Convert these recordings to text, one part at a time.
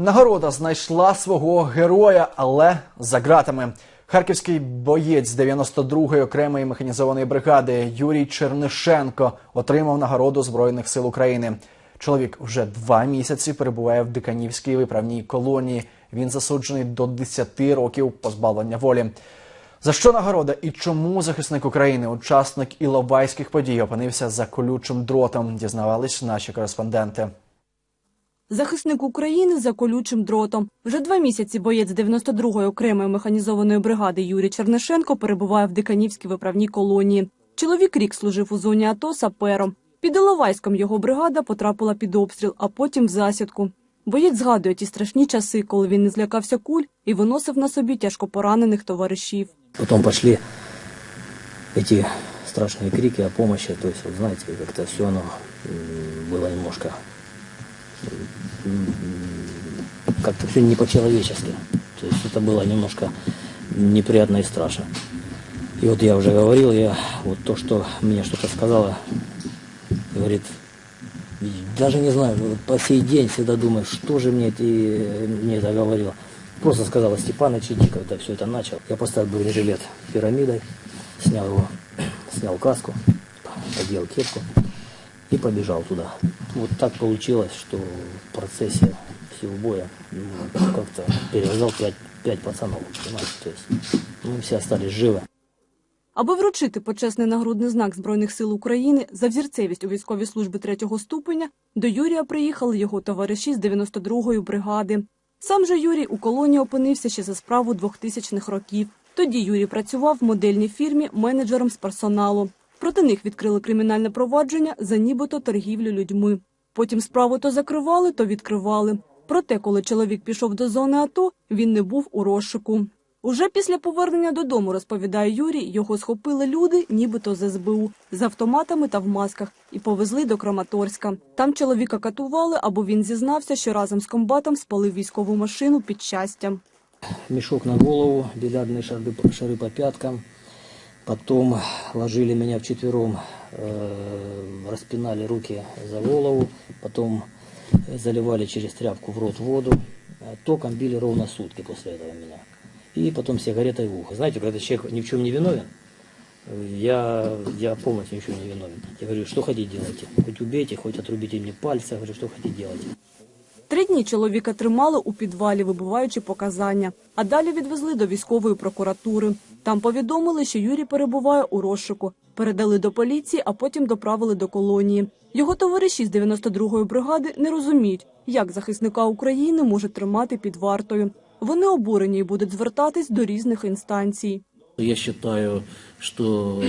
Нагорода знайшла свого героя, але за ґратами. Харківський боєць 92-ї окремої механізованої бригади Юрій Чернишенко отримав нагороду Збройних сил України. Чоловік вже два місяці перебуває в Диканівській виправній колонії. Він засуджений до 10 років позбавлення волі. За що нагорода і чому захисник України, учасник іловайських подій, опинився за колючим дротом, дізнавались наші кореспонденти. Захисник України за колючим дротом. Вже два місяці боєць 92-ї окремої механізованої бригади Юрій Чернишенко перебуває в Диканівській виправній колонії. Чоловік рік служив у зоні АТО сапером. Під Іловайськом його бригада потрапила під обстріл, а потім в засідку. Боєць згадує ті страшні часи, коли він не злякався куль і виносив на собі тяжко поранених товаришів. Потом пошли эти страшные крики о помощи. То есть, вот знаете, как-то все оно м, было немножко м, как-то все не по-человечески. То есть это было немножко неприятно и страшно. И вот я уже говорил, я вот то, что мне что-то сказала, говорит, даже не знаю, по сей день всегда думаю, что же мне, эти, мне это говорила. Просто сказала Степаныч, иди, когда все это начал. Я поставил бронежилет пирамидой, снял его, снял каску, одел кепку и побежал туда. Вот так получилось, что в процессе всего боя ну, как-то перевязал пять, пять пацанов, понимаете, то есть мы все остались живы. Аби вручити почесний нагрудний знак Збройних сил України за взірцевість у військовій службі третього ступеня, до Юрія приїхали його товариші з 92-ї бригади. Сам же Юрій у колонії опинився ще за справу 2000-х років. Тоді Юрій працював в модельній фірмі менеджером з персоналу. Проти них відкрили кримінальне провадження за нібито торгівлю людьми. Потім справу то закривали, то відкривали. Проте, коли чоловік пішов до зони АТО, він не був у розшуку. Уже після повернення додому, розповідає Юрій, його схопили люди, нібито з СБУ, з автоматами та в масках, і повезли до Краматорська. Там чоловіка катували, або він зізнався, що разом з комбатом спалив військову машину під щастям. Мешок на голову, бильярдные шары, шары по пяткам. Потом ложили меня вчетвером, э, распинали руки за голову. Потом э, заливали через тряпку в рот воду. Э, Током били ровно сутки после этого меня. И потом сигаретой в ухо. Знаете, когда человек ни в чем не виновен, э, я, я полностью ни в чем не виновен. Я говорю, что хотите делайте. Хоть убейте, хоть отрубите мне пальцы. Я говорю, что хотите делайте. Три дні чоловіка тримали у підвалі, вибиваючи показання, а далі відвезли до військової прокуратури. Там повідомили, що Юрій перебуває у розшуку. Передали до поліції, а потім доправили до колонії. Його товариші з 92-ї бригади не розуміють, як захисника України може тримати під вартою. Вони обурені і будуть звертатись до різних інстанцій. Я считаю, что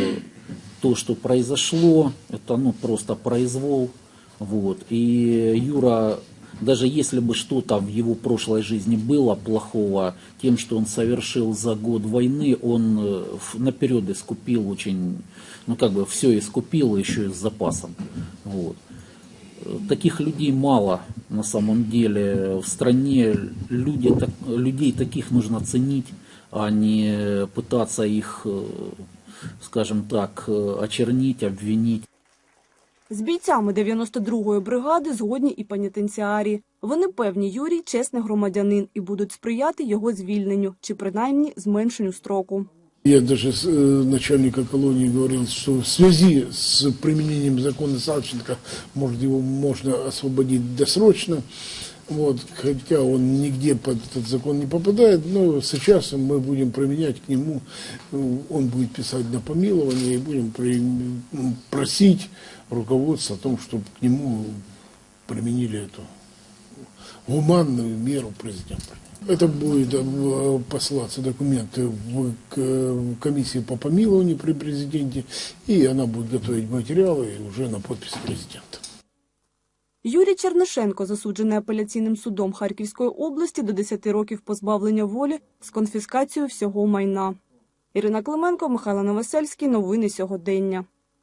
то, что произошло, это ну, просто произвол. Вот. И Юра, даже если бы что-то в его прошлой жизни было плохого, тем, что он совершил за год войны, он э, наперед искупил очень, ну как бы все искупил еще и с запасом. Вот. Э, Таких людей мало на самом деле в стране. Люди, так- людей таких нужно ценить, а не пытаться их, э, скажем так, очернить, обвинить. З бійцями 92-ї бригади згодні і панітенціарі Вони певні, Юрій чесний громадянин і будуть сприяти його звільненню чи принаймні зменшенню строку. Я даже с э, начальника колонии говорил, что в связи с применением закона Савченко, может, его можно освободить досрочно. Вот, хотя он нигде под этот закон не попадает, но сейчас мы будем применять к нему, э, он будет писать на помилование и будем просить руководство о том, чтобы к нему применили эту гуманную меру президента. Это будет э, посылаться документы в к- в комиссию по помилованию при президенте, и она будет готовить материалы уже на подпись президента. Юрій Чернишенко, засуджений апеляційним судом Харківської області до 10 років позбавлення волі з конфіскацією всього майна. Ірина Клименко, Михайло Новосельський. Новини сьогодення.